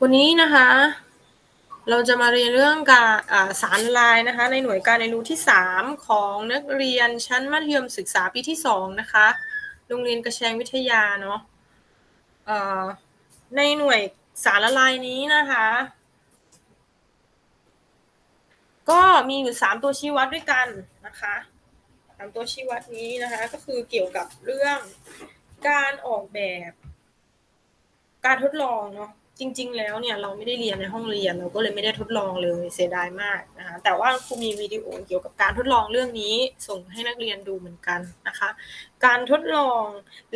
วันนี้นะคะ เราจะมาเรียนเรื่องการสารละลายนะคะ ในหน่วยการเรียนรู้ที่ 3 ของนักเรียนชั้นมัธยมศึกษาปีที่ 2 นะคะ โรงเรียนกระแชงวิทยาเนาะในหน่วยสารละลายนี้นะคะ ก็มีอยู่ 3 ตัวชี้วัดด้วยกันนะคะสามตัวชี้วัดนี้นะคะ ก็คือเกี่ยวกับเรื่องการออกแบบ การทดลองเนาะจริง ๆ แล้วเนี่ยเราไม่ได้เรียนในห้องเรียนเราก็เลยไม่ได้ทดลองเลยเสียดายมากนะคะแต่ว่าครูมีวิดีโอเกี่ยวกับการทดลองเรื่องนี้ส่งให้นักเรียนดูเหมือนกันนะคะ การทดลอง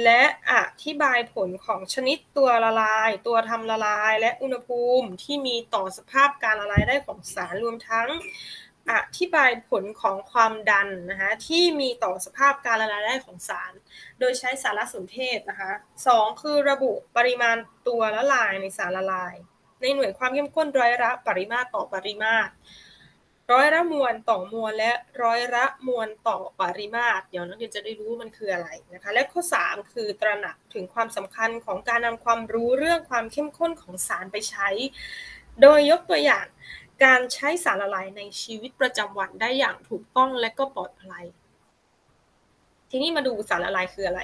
และอธิบายผลของชนิดตัวละลาย ตัวทำละลาย และอุณหภูมิที่มีต่อสภาพการละลายได้ของสารรวมทั้ง อธิบายผลของความดันนะคะที่มีต่อสภาพการละลายได้ของสาร โดยใช้สารสนเทศนะคะสองคือระบุปริมาณตัวละลายในสารละลาย ในหน่วยความเข้มข้นร้อยละปริมาตรต่อปริมาตร ร้อยละมวลต่อมวลและร้อยละมวลต่อปริมาตร เดี๋ยวนักเรียนจะได้รู้มันคืออะไรนะคะ และข้อ 3 คือตระหนักถึงความสำคัญของการนำความรู้เรื่องความเข้มข้นของสารไปใช้ โดยยกตัวอย่าง การใช้สารละลายในชีวิตประจำวันได้อย่างถูกต้องและก็ปลอดภัย ทีนี้มาดูสารละลายคืออะไร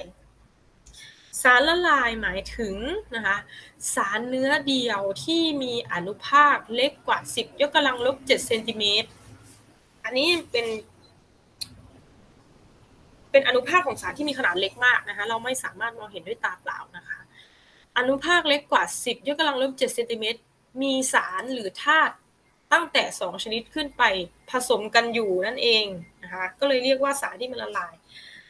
สารละลายหมายถึงนะคะสารเนื้อเดียวที่มีอนุภาคเล็กกว่า 10 ยกกำลังลบ7เซนติเมตร อันนี้เป็นเป็นอนุภาคของสารที่มีขนาดเล็กมากนะคะ เราไม่สามารถมองเห็นด้วยตาเปล่านะคะ อนุภาคเล็กกว่า 10 ยกกำลังลบ7เซนติเมตร มีสารหรือธาตุ ตั้งแต่ 2 ชนิดขึ้นไปผสมกันอยู่นั่นเองนะคะก็เลยเรียกว่าสารที่มันละลาย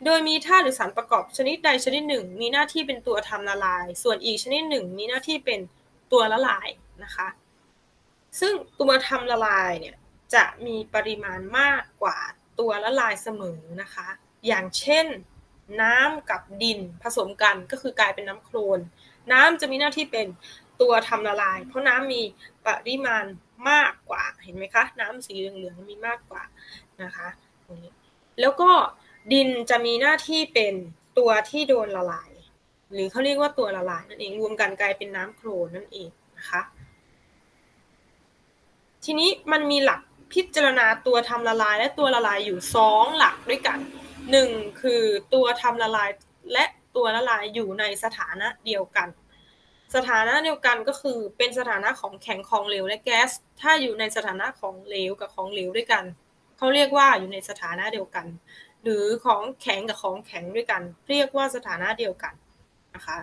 โดยมีธาตุหรือสารประกอบชนิดใดชนิดหนึ่ง มีหน้าที่เป็นตัวทำละลาย ส่วนอีกชนิดหนึ่ง มีหน้าที่เป็นตัวละลายนะคะซึ่งตัวทำละลายเนี่ยจะมีปริมาณมากกว่าตัวละลายเสมอนะคะ อย่างเช่นน้ำกับดินผสมกันก็คือกลายเป็นน้ำโคลนน้ำจะมีหน้าที่เป็นตัวทำละลาย เพราะน้ำมีปริมาณ มากกว่าเห็นไหมคะน้ำสีเหลืองๆมีมากกว่านะคะตรงนี้แล้วก็ดินจะมีหน้าที่เป็นตัวที่โดนละลาย หรือเขาเรียกว่าตัวละลายนั่นเองรวมกันกลายเป็นน้ำโคลนนั่นเองนะคะทีนี้มันมีหลักพิจารณาตัวทำละลายและตัวละลายอยู่สองหลักด้วยกันหนึ่งคือตัวทำละลายและตัวละลายอยู่ในสถานะเดียวกัน สถานะเดียวกันก็คือเป็นสถานะของแข็งของเหลวและแก๊ส ถ้าอยู่ในสถานะของเหลวกับของเหลวด้วยกันเขาเรียกว่าอยู่ในสถานะเดียวกัน หรือของแข็งกับของแข็งด้วยกัน เรียกว่าสถานะเดียวกันนะคะ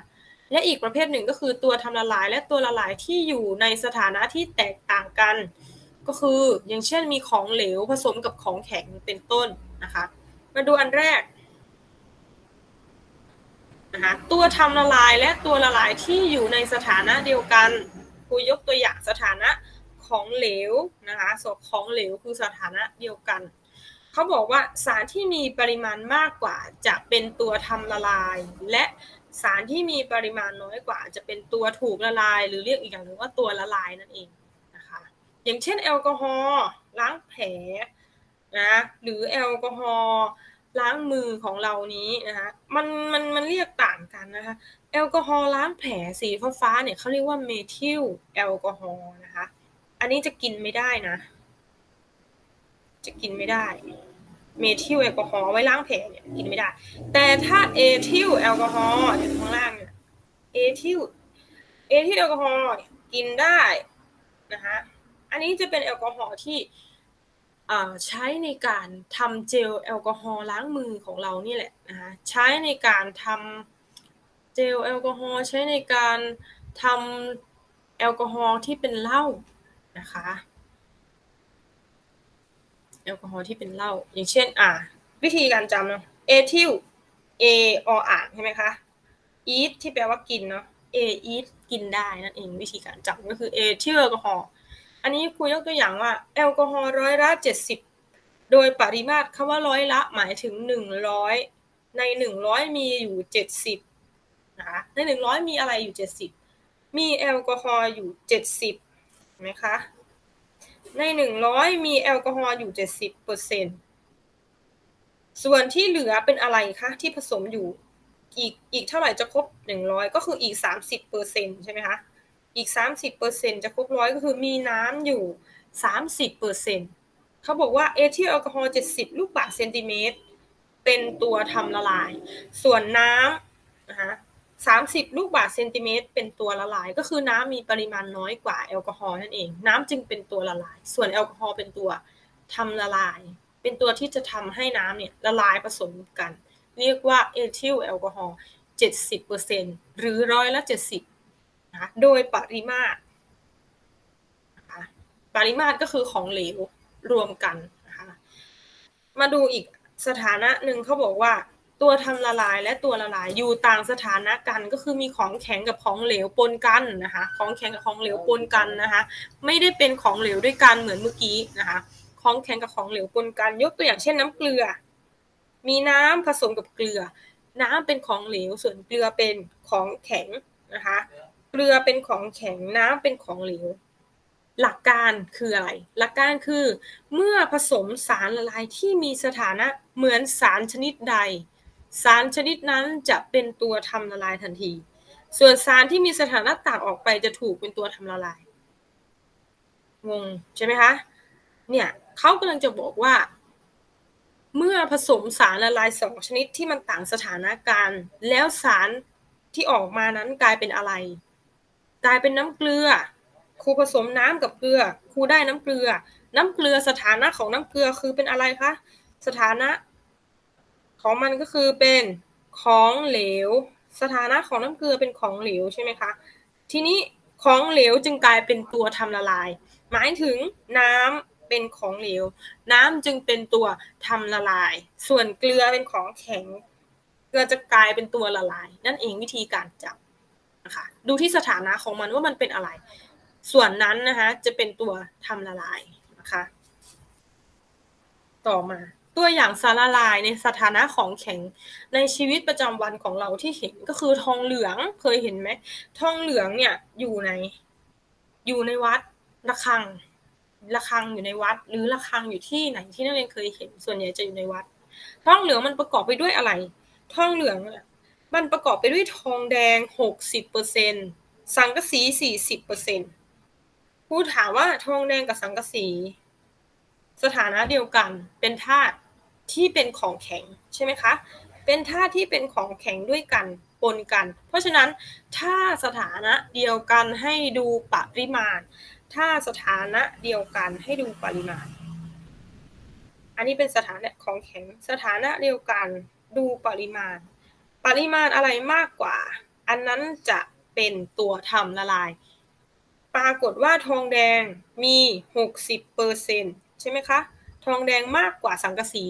และอีกประเภทหนึ่งก็คือตัวทำละลายและตัวละลายที่อยู่ในสถานะที่แตกต่างกัน ก็คืออย่างเช่นมีของเหลวผสมกับของแข็งเป็นต้นนะคะ มาดูอันแรก นะคะตัวทำละลายและตัวละลายที่อยู่ในสถานะเดียวกันครูยกตัวอย่างสถานะของเหลวนะคะส่วนของเหลวคือสถานะเดียวกันเขาบอกว่าสารที่มีปริมาณมากกว่าจะเป็นตัวทำละลาย และสารที่มีปริมาณน้อยกว่า จะเป็นตัวถูกละลาย หรือเรียกอีกอย่างหนึ่งว่าตัวละลายนั่นเองนะคะอย่างเช่นแอลกอฮอล์ล้างแผลนะหรือแอลกอฮอล์ ล้างมือของเรานี้นะคะมันมันมันเรียกต่างกันนะคะแอลกอฮอล์ล้างแผลสีฟ้าฟ้าเนี่ยเขาเรียกว่าเมทิลแอลกอฮอล์นะคะอันนี้จะกินไม่ได้นะ จะกินไม่ได้เมทิลแอลกอฮอล์ไว้ล้างแผลเนี่ยกินไม่ได้ แต่ถ้าเอทิลแอลกอฮอล์อยู่ข้างล่างเนี่ยเอทิลเอทิลแอลกอฮอล์กินได้นะคะอันนี้จะเป็นแอลกอฮอล์ที่ ใช้ในการทำเจลแอลกอฮอล์ล้างมือของเรานี่แหละนะคะใช้ในการทำเจลแอลกอฮอล์ใช้ในการทำแอลกอฮอล์ที่เป็นเหล้านะคะแอลกอฮอล์ที่เป็นเหล้าอย่างเช่น อ่า วิธีการจำเนาะเอทิลเอออ่างใช่ไหมคะอีทที่แปลว่ากินเนาะเออีทกินได้นั่นเองวิธีการจำก็คือเอทิลแอลกอฮอล์ อันนี้ครูยกตัวอย่างว่าแอลกอฮอล์ร้อยละเจ็ดสิบโดยปริมาตรคำว่าร้อยละหมายถึงหนึ่งร้อยในหนึ่งร้อยมีอยู่เจ็ดสิบนะคะในหนึ่งร้อยมีอะไรอยู่เจ็ดสิบมีแอลกอฮอล์อยู่เจ็ดสิบไหมคะในหนึ่งร้อยมีแอลกอฮอล์อยู่เจ็ดสิบเปอร์เซ็นส่วนที่เหลือเป็นอะไรคะที่ผสมอยู่อีกอีกเท่าไหร่จะครบหนึ่งร้อยก็คืออีกสามสิบเปอร์เซ็นใช่ไหมคะ อีกสามสิบเปอร์เซ็นจะครบร้อยก็คือมีน้ำอยู่สามสิบเปอร์เซ็นเขาบอกว่าเอทิลแอลกอฮอล์เจ็ดสิบลูกบาศก์เซนติเมตร เป็นตัวทำละลาย ส่วนน้ำนะคะสามสิบลูกบาศก์เซนติเมตรเป็นตัวละลาย ก็คือน้ำมีปริมาณน้อยกว่าแอลกอฮอล์นั่นเอง น้ำจึงเป็นตัวละลาย ส่วนแอลกอฮอล์เป็นตัวทำละลาย เป็นตัวที่จะทำให้น้ำเนี่ยละลายผสมกัน เรียกว่าเอทิลแอลกอฮอล์70%หรือร้อยละ70 นะโดยปริมาตรนะคะปริมาตรก็คือของเหลวรวมกันนะคะมาดูอีกสถานะหนึ่งเขาบอกว่า ตัวทำละลายและตัวละลายอยู่ต่างสถานะกันก็คือมีของแข็งกับของเหลวปนกันนะคะของแข็งกับของเหลวปนกันนะคะไม่ได้เป็นของเหลวด้วยกันเหมือนเมื่อกี้นะคะของแข็งกับของเหลวปนกัน ยกตัวอย่างเช่นน้ำเกลือ มีน้ำผสมกับเกลือ น้ำเป็นของเหลวส่วนเกลือเป็นของแข็งนะคะ เกลือเป็นของแข็งน้ำเป็นของเหลว หลักการคืออะไร หลักการคือ เมื่อผสมสารละลายที่มีสถานะเหมือนสารชนิดใด สารชนิดนั้นจะเป็นตัวทำละลายทันที ส่วนสารที่มีสถานะต่างออกไปจะถูกเป็นตัวทำละลาย งงใช่ไหมคะ เนี่ยเขากำลังจะบอกว่า เมื่อผสมสารละลายสองชนิดที่มันต่างสถานะกันแล้วสารที่ออกมานั้นกลายเป็นอะไร กลายเป็นน้ำเกลือ ครูผสมน้ำกับเกลือ ครูได้น้ำเกลือ น้ำเกลือสถานะของน้ำเกลือคือเป็นอะไรคะ สถานะ ของมันก็คือเป็นของเหลว สถานะของน้ำเกลือเป็นของเหลวใช่ไหมคะ ทีนี้ของเหลวจึงกลายเป็นตัวทำละลาย หมายถึงน้ำเป็นของเหลว น้ำจึงเป็นตัวทำละลาย ส่วนเกลือเป็นของแข็ง เกลือจะกลายเป็นตัวละลาย นั่นเองวิธีการจับ นะคะดูที่สถานะของมันว่ามันเป็นอะไร ส่วนนั้นนะคะจะเป็นตัวทำละลายนะคะ ต่อมาตัวอย่างสารละลายในสถานะของแข็งในชีวิตประจำวันของเราที่เห็นก็คือทองเหลืองเคยเห็นไหมทองเหลืองเนี่ยอยู่ในอยู่ในวัดระฆังระฆังอยู่ในวัด หรือระฆังอยู่ที่ไหนที่นักเรียนเคยเห็นส่วนใหญ่จะอยู่ในวัดทองเหลืองมันประกอบไปด้วยอะไรทองเหลือง มันประกอบไปด้วยทองแดงหกสิบเปอร์เซ็นสังกะสีสี่สิบเปอร์เซ็นพูดถามว่าทองแดงกับสังกะสี สถานะเดียวกันเป็นธาตุที่เป็นของแข็งใช่ไหมคะ เป็นธาตุที่เป็นของแข็งด้วยกันปนกัน เพราะฉะนั้นถ้าสถานะเดียวกันให้ดูปริมาณ ถ้าสถานะเดียวกันให้ดูปริมาณ อันนี้เป็นสถานะของแข็ง สถานะเดียวกันดูปริมาณ ปริมาณอะไรมากกว่า อันนั้นจะเป็นตัวทำละลาย ปรากฏว่าทองแดงมี 60เปอร์เซ็นใช่ไหมคะ ทองแดงมากกว่าสังกะสี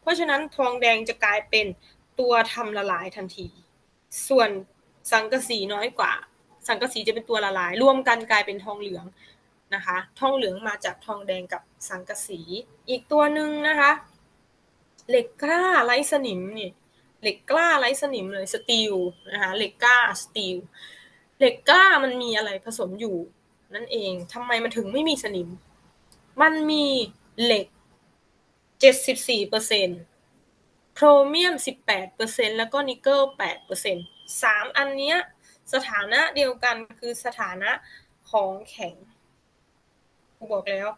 เพราะฉะนั้นทองแดงจะกลายเป็นตัวทำละลายทันที ส่วนสังกะสีน้อยกว่า สังกะสีจะเป็นตัวละลาย รวมกันกลายเป็นทองเหลืองนะคะ ทองเหลืองมาจากทองแดงกับสังกะสี อีกตัวหนึ่งนะคะ เหล็กกล้าไร้สนิมเนี่ย เหล็กกล้าไร้สนิมเลยสตีลนะคะเหล็กกล้าสตีลเหล็กกล้ามันมีอะไรผสมอยู่ นั่นเองทำไมมันถึงไม่มีสนิม มันมีเหล็ก 74เปอร์เซ็นโครเมียม 18เปอร์เซ็นแล้วก็นิกเกิล8เปอร์เซ็นสามอันเนี้ยสถานะเดียวกันคือสถานะของแข็งกูบอกแล้ว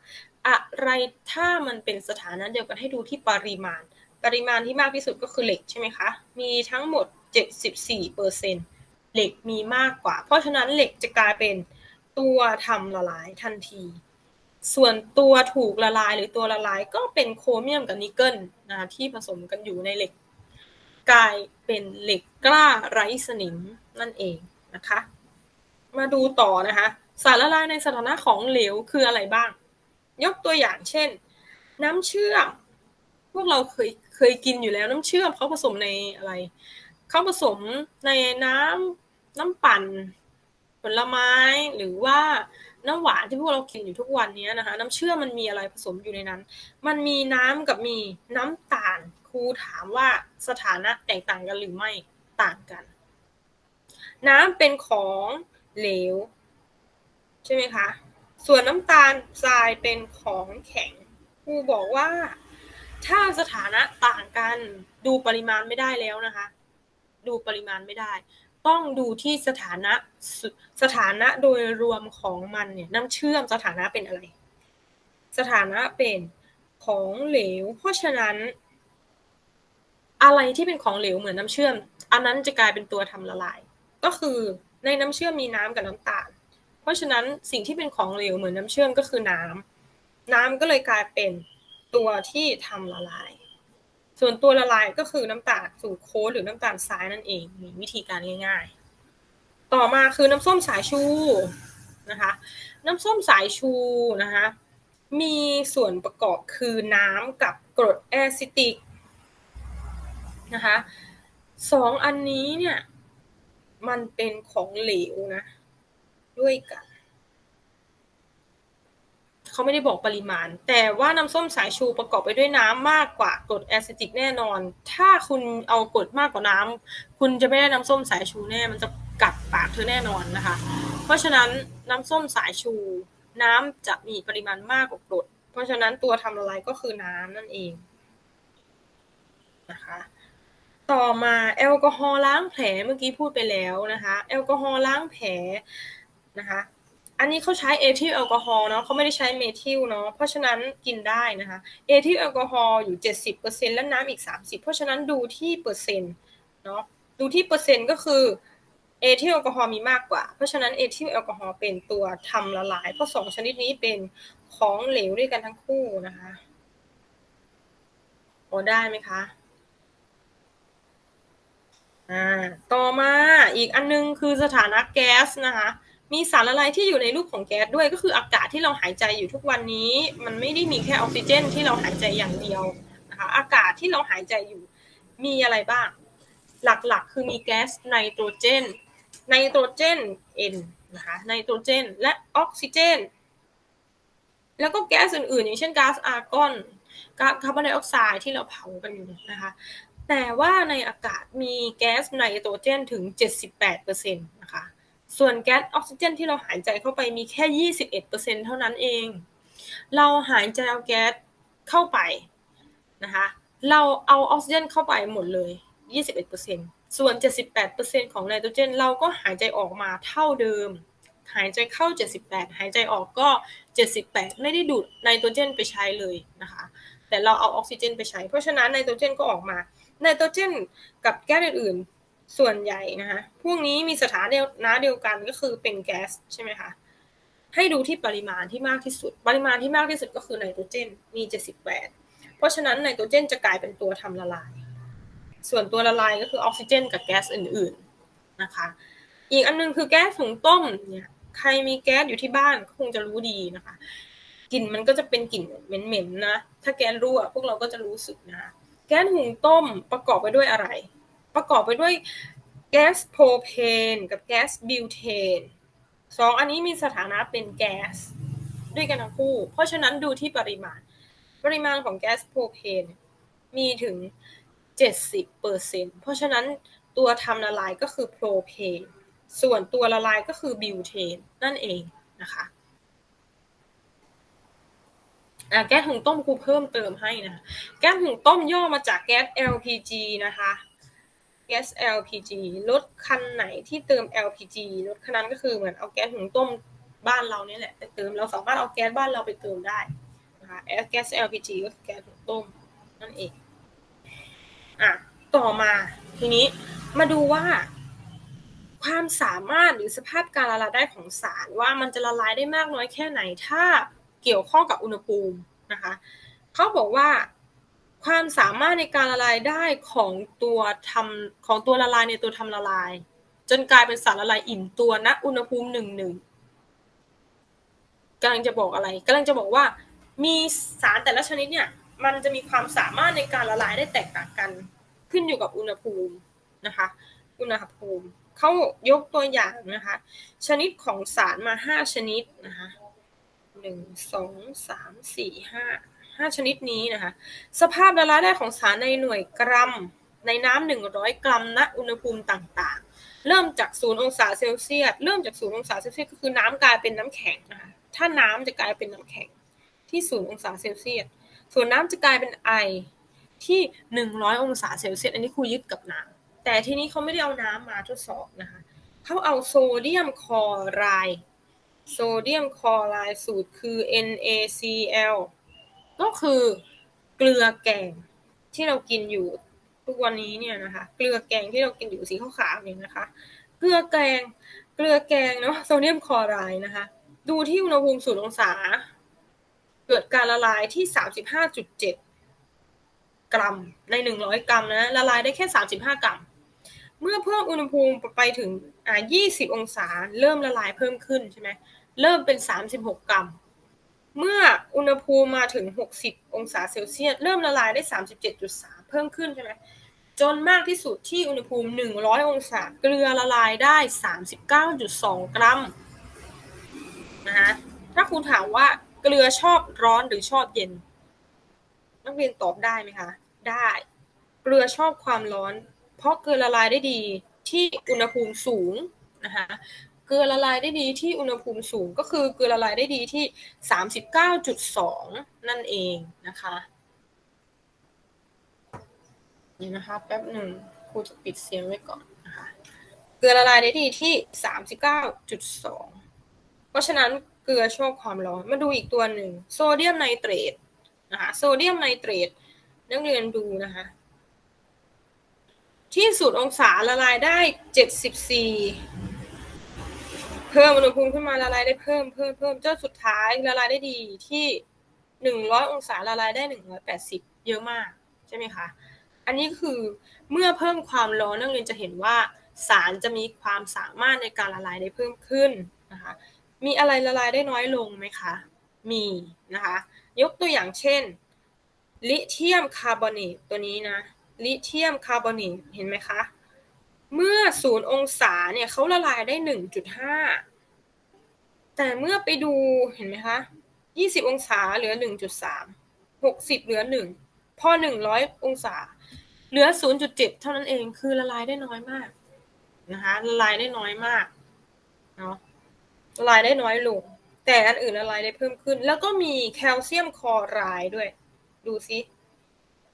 อะไรถ้ามันเป็นสถานะเดียวกันให้ดูที่ปริมาณ ปริมาณที่มากที่สุดก็คือเหล็กใช่ไหมคะ มีทั้งหมด 74เปอร์เซ็นเหล็กมีมากกว่า เพราะฉะนั้นเหล็กจะกลายเป็นตัวทำละลายทันที ส่วนตัวถูกละลายหรือตัวละลายก็เป็นโครเมียมกับนิกเกิลนะที่ผสมกันอยู่ในเหล็ก กลายเป็นเหล็กกล้าไร้สนิมนั่นเองนะคะ มาดูต่อนะคะ สารละลายในสถานะของเหลวคืออะไรบ้าง ยกตัวอย่างเช่น น้ำเชื่อม พวกเราเคยเคยกินอยู่แล้วน้ำเชื่อมเขาผสมในอะไรเขาผสมในน้ำน้ำปั่น ผลไม้หรือว่าน้ำหวานที่พวกเรากินอยู่ทุกวันนี้นะคะ น้ำเชื่อมมันมีอะไรผสมอยู่ในนั้น มันมีน้ำกับมีน้ำตาลครูถามว่าสถานะแตกต่างกันหรือไม่ต่างกัน น้ำเป็นของเหลว ใช่ไหมคะ ส่วนน้ำตาลทรายเป็นของแข็งครูบอกว่า ถ้าสถานะต่างกันดูปริมาณไม่ได้แล้วนะคะ ดูปริมาณไม่ได้ ต้องดูที่สถานะสถานะโดยรวมของมันเนี่ยน้ำเชื่อมสถานะเป็นอะไร สถานะเป็นของเหลว เพราะฉะนั้น อะไรที่เป็นของเหลวเหมือนน้ำเชื่อม อันนั้นจะกลายเป็นตัวทำละลาย ก็คือในน้ำเชื่อมมีน้ำกับน้ำตาล เพราะฉะนั้นสิ่งที่เป็นของเหลวเหมือนน้ำเชื่อมก็คือน้ำน้ำก็เลยกลายเป็น ตัวที่ทำละลาย ส่วนตัวละลายก็คือน้ำตาลสูตรโค้ดหรือน้ำตาลทรายนั่นเองมีวิธีการง่าย ๆ ต่อมาคือน้ำส้มสายชูนะคะ น้ำส้มสายชูนะคะมีส่วนประกอบคือน้ำกับกรดแอซิติกนะคะสองอันนี้เนี่ยมันเป็นของเหลวนะ ด้วยกัน เขาไม่ได้บอกปริมาณ แต่ว่าน้ำส้มสายชูประกอบไปด้วยน้ำมากกว่ากรดแอซิติกแน่นอน ถ้าคุณเอากรดมากกว่าน้ำคุณจะไม่ได้น้ำส้มสายชูแน่ มันจะกัดปากเธอแน่นอนนะคะ เพราะฉะนั้นน้ำส้มสายชู น้ำจะมีปริมาณมากกว่ากรด เพราะฉะนั้นตัวทำละลายก็คือน้ำนั่นเองนะคะต่อมาแอลกอฮอล์ล้างแผลเมื่อกี้พูดไปแล้วนะคะ แอลกอฮอล์ล้างแผลนะคะ อันนี้เขาใช้เอทิลแอลกอฮอล์เนาะเขาไม่ได้ใช้เมทิลเนาะเพราะฉะนั้นกินได้นะคะเอทิลแอลกอฮอล์อยู่ 70%และน้ำอีก 30 เพราะฉะนั้นดูที่เปอร์เซ็นต์เนาะดูที่เปอร์เซ็นต์ก็คือเอทิลแอลกอฮอล์มีมากกว่า เพราะฉะนั้นเอทิลแอลกอฮอล์เป็นตัวทำละลาย เพราะสองชนิดนี้เป็นของเหลวด้วยกันทั้งคู่นะคะโอได้ไหมคะอ่าต่อมาอีกอันนึงคือสถานะแก๊สนะคะ มีสารละลายที่อยู่ในรูปของแก๊สด้วยก็คืออากาศที่เราหายใจอยู่ทุกวันนี้ มันไม่ได้มีแค่ออกซิเจน ที่เราหายใจอย่างเดียวนะคะอากาศที่เราหายใจอยู่มีอะไรบ้าง หลักๆ คือมีแก๊สไนโตรเจนไนโตรเจน N นะคะไนโตรเจน และออกซิเจน แล้วก็แก๊สอื่นๆ อย่างเช่นก๊าซอาร์กอนก๊าซคาร์บอนไดออกไซด์ที่เราเผากันอยู่นะคะแต่ว่าในอากาศมีแก๊สไนโตรเจนถึง 78%นะคะ ส่วนแก๊สออกซิเจนที่เราหายใจเข้าไปมีแค่ 21%เท่านั้นเอง เราหายใจเอาแก๊สเข้าไปนะคะ เราเอาออกซิเจนเข้าไปหมดเลย 21%ส่วน 78%ของไนโตรเจน เราก็หายใจออกมาเท่าเดิม หายใจเข้า 78 หายใจออกก็ 78 ไม่ได้ดูดไนโตรเจนไปใช้เลยนะคะ แต่เราเอาออกซิเจนไปใช้ เพราะฉะนั้นไนโตรเจนก็ออกมาไนโตรเจนกับแก๊สอื่น ส่วนใหญ่นะคะพวกนี้มีสถานะเดียวกันก็คือเป็นแก๊สใช่ไหมคะให้ดูที่ปริมาณที่มากที่สุด ปริมาณที่มากที่สุดก็คือไนโตรเจนมี 78 เพราะฉะนั้นไนโตรเจนจะกลายเป็นตัวทำละลาย ส่วนตัวละลายก็คือออกซิเจน กับแก๊สอื่นๆนะคะ อีกอันนึงคือแก๊สถุงต้มเนี่ยใครมีแก๊สอยู่ที่บ้านก็คงจะรู้ดีนะคะกลิ่นมันก็จะเป็นกลิ่นเหม็นๆนะ ถ้าแก๊สรั่วพวกเราก็จะรู้สึกนะ แก๊สหุงต้มประกอบไปด้วยอะไร ประกอบไปด้วยแก๊สโพรเพนกับแก๊สบิวเทนสองอันนี้มีสถานะเป็นแก๊สด้วยกันทั้งคู่ เพราะฉะนั้นดูที่ปริมาณ ปริมาณของแก๊สโพรเพนมีถึง 70เปอร์เซ็นเพราะฉะนั้นตัวทำละลายก็คือโพรเพน ส่วนตัวละลายก็คือบิวเทนนั่นเองนะคะแก๊สหุงต้มครูเพิ่มเติมให้นะ แก๊สหุงต้มย่อมาจากแก๊ส LPG นะคะ ส LPG รถคันไหนที่เติม LPG รถคันนั้นก็คือเหมือนเอาแก๊สหุงต้มบ้านเราเนี่ยแหละไปเติมเราสามารถเอาแก๊สบ้านเราไปเติมได้นะคะแก๊ส LPG ก็คือแก๊สหุงต้มนั่นเองอะต่อมาทีนี้มาดูว่า ความสามารถหรือสภาพการละลายได้ของสารว่ามันจะละลายได้มากน้อยแค่ไหน ถ้าเกี่ยวข้องกับอุณหภูมินะคะเขาบอกว่า ความสามารถในการละลายได้ของตัวทำของตัวละลายในตัวทำละลาย จนกลายเป็นสารละลายอิ่มตัวณอุณหภูมิหนึ่งหนึ่งกำลังจะบอกอะไรกำลังจะบอกว่า มีสารแต่ละชนิดเนี่ย มันจะมีความสามารถในการละลายได้แตกต่างกัน ขึ้นอยู่กับอุณหภูมินะคะ อุณหภูมิเขายกตัวอย่างนะคะ ชนิดของสารมาห้าชนิดนะคะหนึ่งสองสามสี่ห้า 5 ชนิดนี้นะคะ สภาพละลายได้ของสารในหน่วยกรัม ในน้ำ100กรัมณอุณหภูมิต่างๆ เริ่มจาก0องศาเซลเซียส เริ่มจาก0องศาเซลเซียสก็คือน้ำกลายเป็นน้ำแข็งนะคะ ถ้าน้ำจะกลายเป็นน้ำแข็งที่0องศาเซลเซียส ส่วนน้ำจะกลายเป็นไอที่100องศาเซลเซียส อันนี้ครูยึดกับน้แต่ทีนี้เขาไม่ได้เอาน้ำมาทดสอบนะคะเขาเอาโซเดียมคลอไรด์โซเดียมคลอไรด์สูตรคือ NaCl ก็คือเกลือแกงที่เรากินอยู่ทุกวันนี้เนี่ยนะคะ เกลือแกงที่เรากินอยู่สีขาวๆเนี่ยนะคะ เกลือแกง เกลือแกงเนาะโซเดียมคลอไรด์นะคะ ดูที่อุณหภูมิศูนย์องศา เกิดการละลายที่ 35.7 กรัมใน 100 กรัมนะ ละลายได้แค่ 35 กรัม เมื่อเพิ่มอุณหภูมิไปถึงอ่า20 องศา เริ่มละลายเพิ่มขึ้นใช่ไหมเริ่มเป็น 36 กรัม เมื่ออุณหภูมิมาถึง 60 องศาเซลเซียส เริ่มละลายได้ 37.3 เพิ่มขึ้นใช่ไหมจนมากที่สุดที่อุณหภูมิ 100 องศา เกลือละลายได้ 39.2 กรัมนะคะถ้าคุณถามว่าเกลือชอบร้อนหรือชอบเย็น นักเรียนตอบได้ไหมคะ ได้ เกลือชอบความร้อน เพราะเกลือละลายได้ดีที่อุณหภูมิสูงนะคะ เกลือละลายได้ดีที่อุณหภูมิสูงก็คือเกลือละลายได้ดีที่ 39.2 นั่นเองนะคะนี่นะคะแป๊บหนึ่งครูจะปิดเสียงไว้ก่อนนะคะเกลือละลายได้ดีที่ 39.2 เพราะฉะนั้นเกลือชอบความร้อนมาดูอีกตัวหนึ่งโซเดียมไนเตรตนะคะโซเดียมไนเตรตนักเรียนดูนะคะที่สูตรองศาละลายได้ 74 เพิ่มอุณหภูมิขึ้นมาละลายได้เพิ่มเพิ่มเพิ่มจนสุดท้ายละลายได้ดีที่100องศาละลายได้180เยอะมากใช่ไหมคะอันนี้คือเมื่อเพิ่มความร้อนนักเรียนจะเห็นว่าสารจะมีความสามารถในการละลายได้เพิ่มขึ้นนะคะมีอะไรละลายได้น้อยลงไหมคะมีนะคะยกตัวอย่างเช่น ลิเทียมคาร์บอเนตตัวนี้นะลิเทียมคาร์บอเนตเห็นไหมคะ เมื่อศูนย์องศาเนี่ยเขาละลายได้1.5แต่เมื่อไปดูเห็นไหมคะ20องศาเหลือ1.3 60เหลือ1พอ100องศา เหลือ0.7เท่านั้นเองคือละลายได้น้อยมากนะคะละลายได้น้อยมากเนาะละลายได้น้อยลง แต่อันอื่นละลายได้เพิ่มขึ้น แล้วก็มีแคลเซียมคลอไรด์ด้วย ดูซิ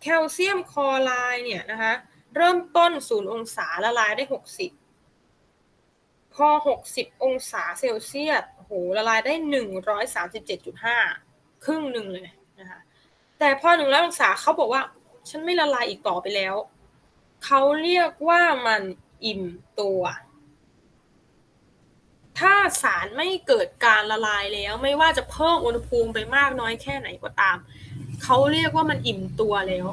แคลเซียมคลอไรด์เนี่ยนะคะ เริ่มต้นศูนย์องศาละลายได้60พอ60องศาเซลเซียสโหละลายได้137.5ครึ่งหนึ่งเลยนะคะแต่พอ100องศาเขาบอกว่าฉันไม่ละลายอีกต่อไปแล้ว เขาเรียกว่ามันอิ่มตัว ถ้าสารไม่เกิดการละลายแล้ว ไม่ว่าจะเพิ่มอุณหภูมิไปมากน้อยแค่ไหนก็ตาม เขาเรียกว่ามันอิ่มตัวแล้ว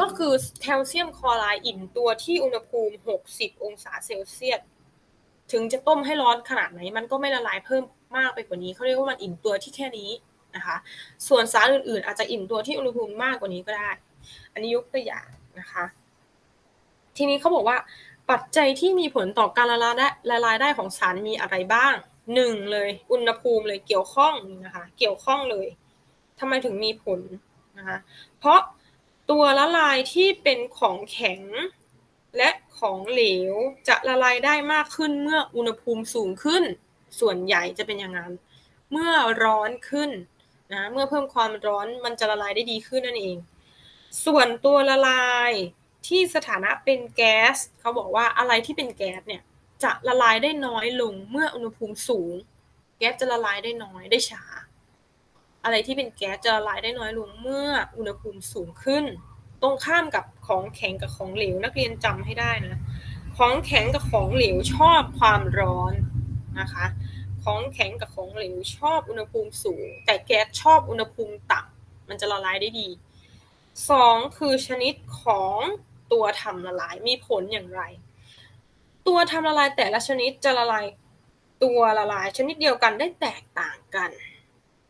ก็คือแคลเซียมคลอไรด์อิ่มตัวที่อุณหภูมิ 60 องศาเซลเซียส ถึงจะต้มให้ร้อนขนาดไหน มันก็ไม่ละลายเพิ่มมากไปกว่านี้ เขาเรียกว่ามันอิ่มตัวที่แค่นี้นะคะ ส่วนสารอื่นๆ อาจจะอิ่มตัวที่อุณหภูมิมากกว่านี้ก็ได้ อันนี้ยกตัวอย่างนะคะ ทีนี้เขาบอกว่าปัจจัยที่มีผลต่อการละลายได้ละลายได้ของสารมีอะไรบ้างหนึ่งเลยอุณหภูมิเลยเกี่ยวข้องนะคะ เกี่ยวข้องเลยทำไมถึงมีผลนะคะ เพราะ ตัวละลายที่เป็นของแข็ง และของเหลวจะละลายได้มากขึ้นเมื่ออุณหภูมิสูงขึ้น ส่วนใหญ่จะเป็นอย่างนั้น เมื่อร้อนขึ้นนะเมื่อเพิ่มความร้อนมันจะละลายได้ดีขึ้นนั่นเอง ส่วนตัวละลายที่สถานะเป็นแก๊สเขาบอกว่าอะไรที่เป็นแก๊สเนี่ยจะละลายได้น้อยลงเมื่ออุณหภูมิสูง แก๊สจะละลายได้น้อยได้ช้า อะไรที่เป็นแก๊สจะละลายได้น้อยลงเมื่ออุณหภูมิสูงขึ้น ตรงข้ามกับของแข็งกับของเหลวนักเรียนจำให้ได้นะของแข็งกับของเหลวชอบความร้อนนะคะ ของแข็งกับของเหลวชอบอุณหภูมิสูง แต่แก๊สชอบอุณหภูมิต่ำมันจะละลายได้ดีสองคือชนิดของตัวทำละลายมีผลอย่างไร ตัวทำละลายแต่ละชนิดจะละลายตัวละลายชนิดเดียวกันได้แตกต่างกัน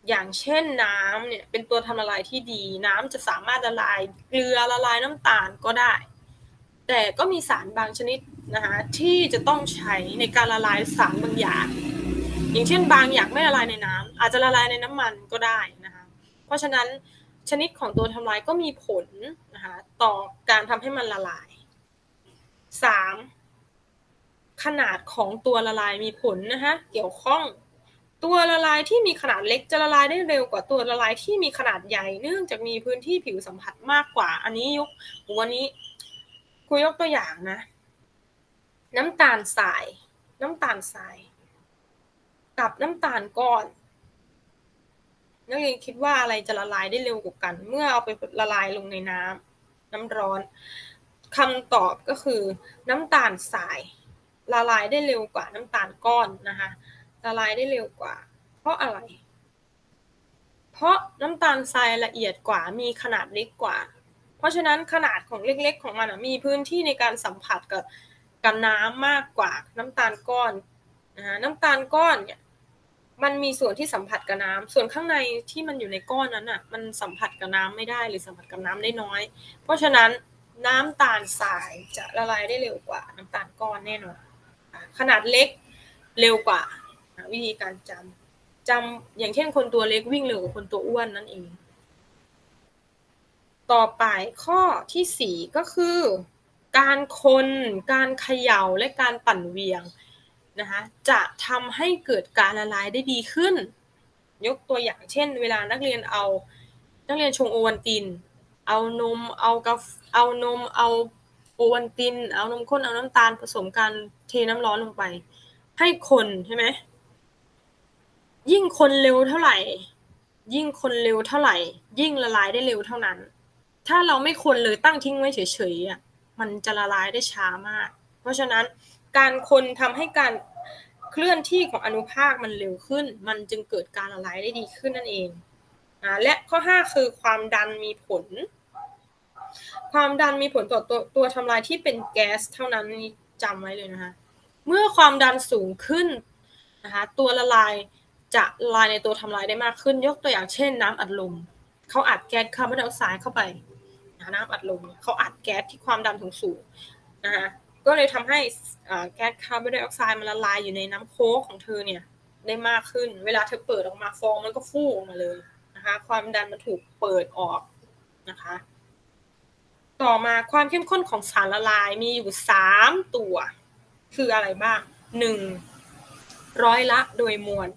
อย่างเช่นน้ำเนี่ยเป็นตัวทำละลายที่ดี น้ำจะสามารถละลายเกลือละลายน้ำตาลก็ได้ แต่ก็มีสารบางชนิดนะคะที่จะต้องใช้ในการละลายสารบางอย่าง อย่างเช่น บางอย่างไม่ละลายในน้ำอาจจะละลายในน้ำมันก็ได้นะคะเพราะฉะนั้นชนิดของตัวทำลายก็มีผลนะคะต่อการทำให้มันละลาย 3. ขนาดของตัวละลายมีผลนะคะเกี่ยวข้อง ตัวละลายที่มีขนาดเล็กจะละลายได้เร็วกว่าตัวละลายที่มีขนาดใหญ่เนื่องจากมีพื้นที่ผิวสัมผัสมากกว่า อันนี้ยกวันนี้คุยยกตัวอย่างนะ น้ำตาลทราย น้ำตาลทราย กับน้ำตาลก้อนนักเรียนคิดว่าอะไรจะละลายได้เร็วกว่ากัน เมื่อเอาไปละลายลงในน้ำน้ำร้อนคำตอบก็คือ น้ำตาลทราย ละลายได้เร็วกว่าน้ำตาลก้อนนะคะ ละลายได้เร็วกว่า เพราะอะไร เพราะน้ำตาลทรายละเอียดกว่ามีขนาดเล็กกว่า เพราะฉะนั้นขนาดของเล็กๆ ของมันมีพื้นที่ในการสัมผัสกับกับน้ำมากกว่าน้ำตาลก้อนนะน้ำตาลก้อนเนี่ยมันมีส่วนที่สัมผัสกับน้ำส่วนข้างในที่มันอยู่ในก้อนนั้นอะ มันสัมผัสกับน้ำไม่ได้หรือสัมผัสกับน้ำได้น้อย เพราะฉะนั้นน้ำตาลทรายจะละลายได้เร็วกว่าน้ำตาลก้อนแน่นอนขนาดเล็กเร็วกว่า วิธีการจำจำอย่างเช่นคนตัวเล็กวิ่งเร็วกว่าคนตัวอ้วนนั่นเอง ต่อไปข้อที่สี่ก็คือ การคนการเขย่าและการปั่นเวียงนะคะจะทำให้เกิดการละลายได้ดีขึ้น ยกตัวอย่างเช่น เวลานักเรียนเอา นักเรียนชงโอวันติน เอานมเอากาเอานมเอาโอวันติน เอานมข้นเอาน้ำตาลผสมกันเทน้ำร้อนลงไป ให้คนใช่ไหม ยิ่งคนเร็วเท่าไหร่ ยิ่งคนเร็วเท่าไหร่ ยิ่งละลายได้เร็วเท่านั้น ถ้าเราไม่คนเลยตั้งทิ้งไว้เฉยๆอะมันจะละลายได้ช้ามาก เพราะฉะนั้นการคนทำให้การเคลื่อนที่ของอนุภาคมันเร็วขึ้น มันจึงเกิดการละลายได้ดีขึ้นนั่นเองอ่าและข้อ 5 คือความดันมีผล ความดันมีผลต่อตัวตัวทำลายที่เป็นแก๊สเท่านั้นจำไว้เลยนะคะ เมื่อความดันสูงขึ้นนะคะตัวละลาย จะลายในตัวทำลายได้มากขึ้น ยกตัวอย่างเช่น น้ำอัดลมเขาอัดแก๊สคาร์บอนไดออกไซด์เข้าไปน้ำอัดลมเขาอัดแก๊สที่ความดันถึงสูงนะคะก็เลยทำให้แก๊สคาร์บอนไดออกไซด์มันละลายอยู่ในน้ำโค้กของเธอเนี่ยได้มากขึ้น เวลาเธอเปิดออกมาฟองมันก็ฟูออกมาเลยนะคะความดันมันถูกเปิดออกนะคะ ต่อมาความเข้มข้นของสารละลายมีอยู่สามตัว คืออะไรบ้างหนึ่งร้อยละโดยมวล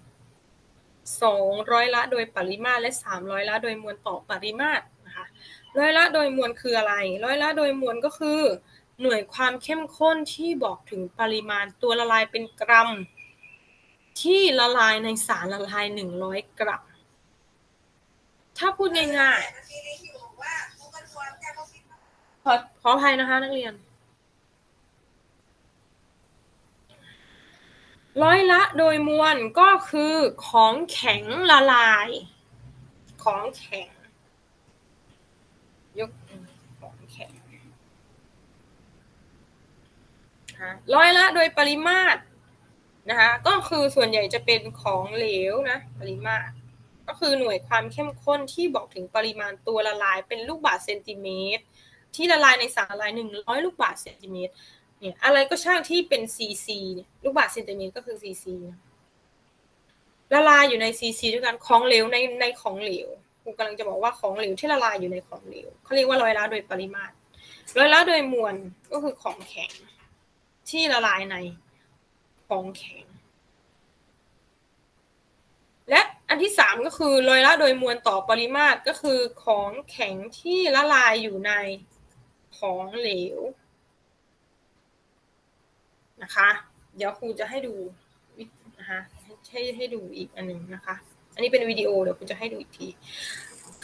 สองร้อยละโดยปริมาตรและสามร้อยละโดยมวลต่อปริมาตรนะคะร้อยละโดยมวลคืออะไร ร้อยละโดยมวลก็คือ หน่วยความเข้มข้นที่บอกถึงปริมาณตัวละลายเป็นกรัม ที่ละลายในสารละลายหนึ่งร้อยกรัม ถ้าพูดง่ายๆขอขออภัยนะคะนักเรียน ร้อยละโดยมวลก็คือของแข็งละลาย ของแข็ง ยกของแข็งร้อยละโดยปริมาตรนะคะก็คือส่วนใหญ่จะเป็นของเหลวนะปริมาตร ก็คือหน่วยความเข้มข้นที่บอกถึงปริมาณตัวละลายเป็นลูกบาศก์เซนติเมตร ที่ละลายในสารละลายหนึ่งร้อยลูกบาศก์เซนติเมตร เนี่ยอะไรก็ช่างที่เป็นซีซีลูกบาศก์เซนติเมตรก็คือซีซีละลายอยู่ในซีซีด้วยกันของเหลวในในของเหลวครูกำลังจะบอกว่าของเหลวที่ละลายอยู่ในของเหลวเขาเรียกว่าร้อยละโดยปริมาตรร้อยละโดยมวลก็คือของแข็ง ที่ละลายในของแข็ง และอันที่สามก็คือลอยละโดยมวลต่อปริมาตรก็คือของแข็งที่ละลายอยู่ในของเหลว นะคะ เดี๋ยวครูจะให้ดูนะคะให้ให้ดูอีกอันหนึ่งนะคะ อันนี้เป็นวิดีโอเดี๋ยวครูจะให้ดูอีกที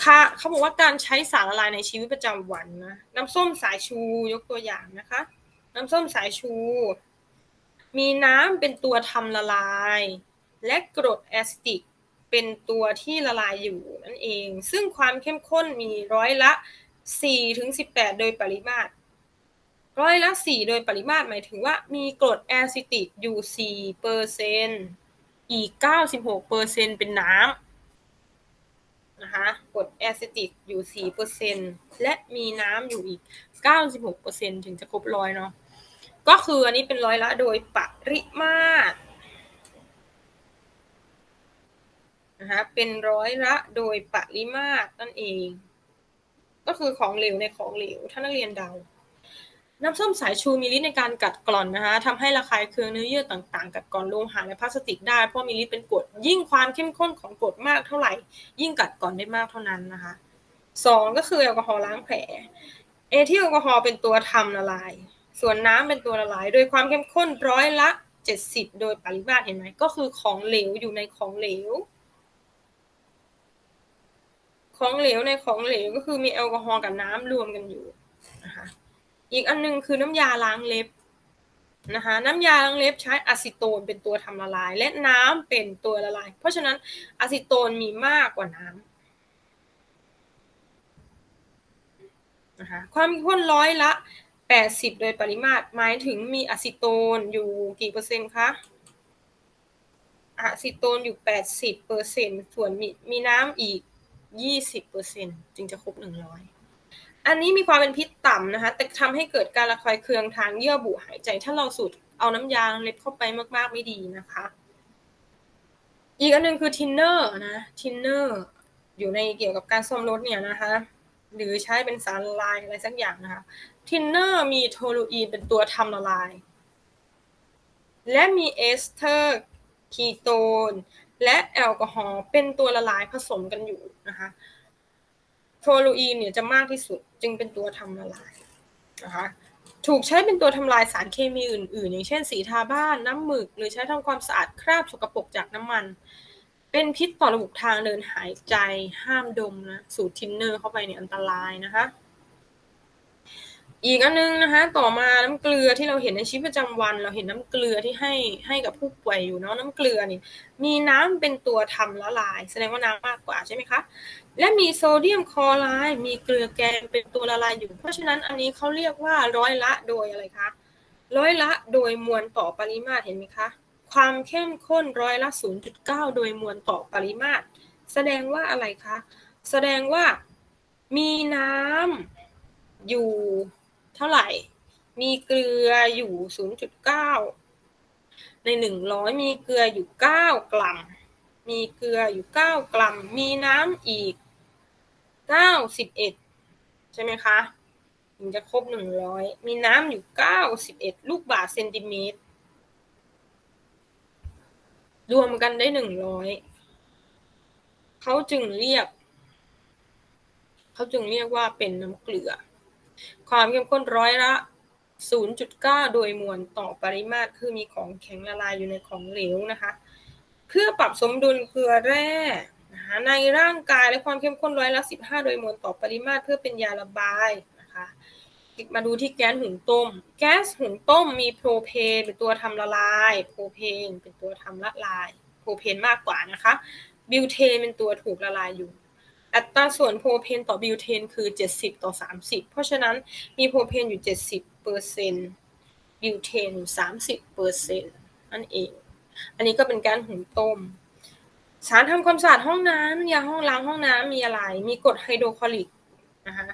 ค่ะเขาบอกว่าการใช้สารละลายในชีวิตประจำวันนะน้ำส้มสายชูยกตัวอย่างนะคะ น้ำส้มสายชู มีน้ำเป็นตัวทำละลาย และกรดแอซิติกเป็นตัวที่ละลายอยู่นั่นเอง ซึ่งความเข้มข้นมีร้อยละ4ถึง18 โดยปริมาตร ร้อยละ4โดยปริมาตรหมายถึงว่ามีกรดแอซิติกอยู่4เปอร์เซนอีก96เปอร์เซนเป็นน้ำนะคะกรดแอซิติกอยู่4เปอร์เซนและมีน้ำอยู่อีก96เปอร์เซนถึงจะครบร้อยเนาะก็คืออันนี้เป็นร้อยละโดยปริมาตรนะคะเป็นร้อยละโดยปริมาตรนั่นเอง ก็คือของเหลวในของเหลวถ้านักเรียนเดา น้ำส้มสายชูมีฤทธิ์ในการกัดกร่อนนะคะทำให้ระคายเคืองเนื้อเยื่อต่างๆ กัดกร่อนโลหะและพลาสติกได้ เพราะมีฤทธิ์เป็นกรดยิ่งความเข้มข้นของกรดมากเท่าไหร่ ยิ่งกัดกร่อนได้มากเท่านั้นนะคะสองก็คือแอลกอฮอล์ล้างแผล เอทิลแอลกอฮอล์เป็นตัวทำละลาย ส่วนน้ำเป็นตัวละลาย โดยความเข้มข้นร้อยละ 70 โดยปริมาตรเห็นไหมก็คือของเหลวอยู่ในของเหลว ของเหลวในของเหลวก็คือมีแอลกอฮอล์กับน้ำรวมกันอยู่นะคะ อีกอันนึงคือน้ำยาล้างเล็บนะคะน้ำยาล้างเล็บใช้อะซิโตนเป็นตัวทำละลาย และน้ำเป็นตัวละลาย เพราะฉะนั้นอะซิโตนมีมากกว่าน้ำนะคะความเข้มข้นร้อยละ 80 โดยปริมาตรหมายถึงมีอะซิโตนอยู่กี่เปอร์เซ็นต์คะอะซิโตนอยู่ 80เปอร์เซ็นต์ส่วนมีมีน้ำอีก 20เปอร์เซ็นต์จึงจะครบ 100 อันนี้มีความเป็นพิษต่ำนะคะ แต่ทำให้เกิดการระคายเคืองทางเยื่อบุหายใจ ถ้าเราสูดเอาน้ำยางเล็บเข้าไปมากๆไม่ดีนะคะ อีกอันนึงคือทินเนอร์นะทินเนอร์อยู่ในเกี่ยวกับการซ่อมรถเนี่ยนะคะ หรือใช้เป็นสารละลายอะไรสักอย่างนะคะทินเนอร์มีโทลูอีนเป็นตัวทำละลาย และมีเอสเตอร์คีโตนและแอลกอฮอล์เป็นตัวละลายผสมกันอยู่นะคะ โทลูอีนเนี่ยจะมากที่สุดจึงเป็นตัวทำละลายนะคะถูกใช้เป็นตัวทำลายสารเคมีอื่น ๆ อย่างเช่น สีทาบ้านน้ำหมึก หรือใช้ทำความสะอาดคราบสกปรกจากน้ำมัน เป็นพิษต่อระบบทางเดินหายใจห้ามดมนะสูตรทินเนอร์เข้าไปเนี่ยอันตรายนะคะ อีกอันนึงนะคะ ต่อมาน้ำเกลือที่เราเห็นในชีวิตประจำวัน เราเห็นน้ำเกลือที่ให้ให้กับผู้ป่วยอยู่เนาะน้ำเกลือนี่มีน้ำเป็นตัวทำละลาย แสดงว่าน้ำมากกว่าใช่ไหมคะ และมีโซเดียมคลอไรด์มีเกลือแกงเป็นตัวละลายอยู่ เพราะฉะนั้นอันนี้เขาเรียกว่าร้อยละโดยอะไรคะร้อยละโดยมวลต่อปริมาตรเห็นไหมคะความเข้มข้นร้อยละ 0.9 โดยมวลต่อปริมาตร แสดงว่าอะไรคะแสดงว่ามีน้ำอยู่เท่าไหร่ มีเกลืออยู่ 0.9 ใน 100 มีเกลืออยู่ 9 กรัม มีเกลืออยู่ 9 กรัม มีน้ำอีก 91ใช่ไหมคะถึงจะครบ100มีน้ำอยู่91ลูกบาศก์เซนติเมตร รวมกันได้100เขาจึงเรียก เขาจึงเรียกว่าเป็นน้ำเกลือ ความเข้มข้นร้อยละ 0.9 โดยมวลต่อปริมาตรคือมีของแข็งละลายอยู่ในของเหลวนะคะ เพื่อปรับสมดุลเกลือแร่ นะคะในร่างกายและความเข้มข้นร้อยละ15โดยมวลต่อปริมาตรเพื่อเป็นยาระบายนะคะมาดูที่แก๊สหุงต้ม แก๊สหุงต้มมีโพรเพนเป็นตัวทำละลาย โพรเพนเป็นตัวทำละลาย โพรเพนมากกว่านะคะ บิวเทนเป็นตัวถูกละลายอยู่ อัตราส่วนโพรเพนต่อบิวเทนคือ 70 ต่อ 30 เพราะฉะนั้นมีโพรเพนอยู่ 70เปอร์เซ็นต์บิวเทน30เปอร์เซ็นต์นั่นเอง อันนี้ก็เป็นการหุงต้ม สารทำความสะอาดห้องน้ำยาห้องล้างห้องน้ำมีอะไร มีกรดไฮโดรคลอริกนะคะ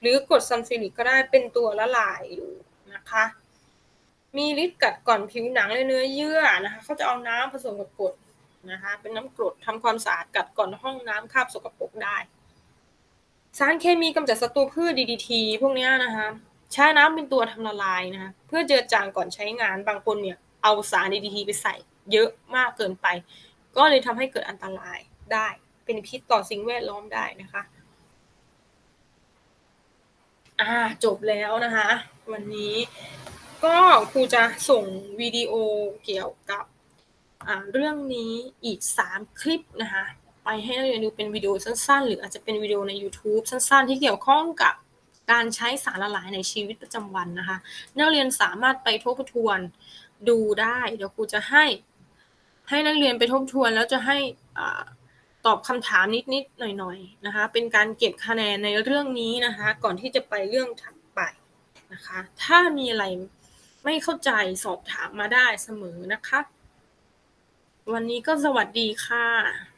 หรือกรดซัลฟิริกก็ได้เป็นตัวละลายอยู่นะคะ มีฤทธิ์กัดก่อนผิวหนังและเนื้อเยื่อนะคะเขาจะเอาน้ำผสมกับกรดนะคะ เป็นน้ำกรดทำความสะอาดกัดก่อนห้องน้ำคราบสกปรกได้ สารเคมีกำจัดศัตรูพืช DDT พวกนี้นะคะใช้น้ำเป็นตัวทำละลายนะคะเพื่อเจือจางก่อนใช้งานบางคนเนี่ยเอาสาร DDT ไปใส่เยอะมากเกินไป ก็เลยทำให้เกิดอันตรายได้ เป็นพิษต่อสิ่งแวดล้อมได้นะคะอ่าจบแล้วนะคะ วันนี้ก็ครูจะส่งวิดีโอเกี่ยวกับเรื่องนี้อีก 3 คลิปนะคะ ไปให้นักเรียนดูเป็นวิดีโอสั้นๆ หรืออาจจะเป็นวิดีโอใน YouTube สั้นๆ ที่เกี่ยวข้องกับการใช้สารละลายในชีวิตประจำวันนะคะ นักเรียนสามารถไปทบทวนดูได้ เดี๋ยวครูจะให้ ให้นักเรียนไปทบทวนแล้วจะให้ตอบคำถามนิดๆหน่อยๆนะคะ เป็นการเก็บคะแนนในเรื่องนี้นะคะ ก่อนที่จะไปเรื่องถัดไปนะคะ ถ้ามีอะไรไม่เข้าใจสอบถามมาได้เสมอนะคะ วันนี้ก็สวัสดีค่ะ